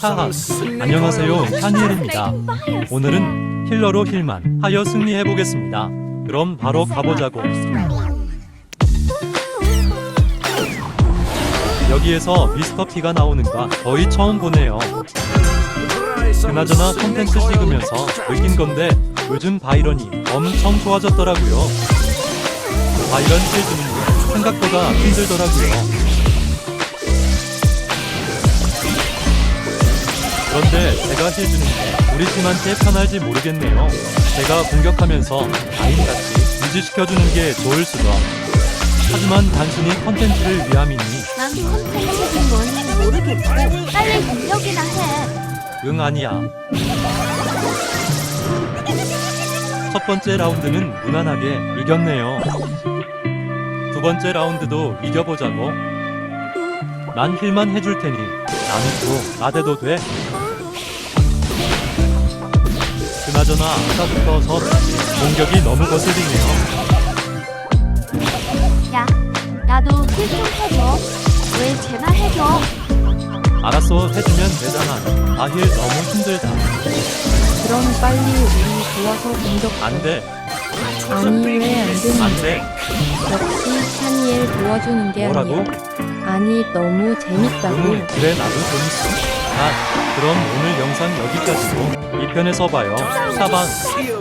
하하 안녕하세요. 샤니엘입니다. 오늘은 힐러로 힐만 하여 승리해보겠습니다. 그럼 바로 가보자고. 여기에서 미스터 P가 나오는가 거의 처음 보네요. 그나저나 컨텐츠 찍으면서 느낀 건데 요즘 바이런이 엄청 좋아졌더라고요. 바이런 게 생각보다 힘들더라고요 그런데 제가 힐 주는 게 우리 팀한테 편할지 모르겠네요. 제가 공격하면서 라인같이 유지시켜주는 게 좋을 수도. 하지만 단순히 컨텐츠를 위함이니 난 컨텐츠는 뭔지 모르겠고 빨리 공격이나 해. 응 아니야. 첫 번째 라운드는 무난하게 이겼네요. 두 번째 라운드도 이겨보자고. 난 힐만 해줄 테니 나는 또 나대도 돼. 그나저나 아까부터 서로 공격이 너무 거슬리네요. 야, 나도 힐좀 해줘. 왜 제발 해줘. 알았어 해주면 되잖아. 아힐 너무 힘들다. 그럼 빨리 우리 도와서 공격 안 돼. 아니 왜 안 되는지 안 돼. 역시 샤니엘 도와주는 게 뭐라고? 아니야 아니 너무 재밌다고 응, 그래 나도 재밌어. 아, 그럼 오늘 영상 여기까지고 2편에서 봐요. 사방.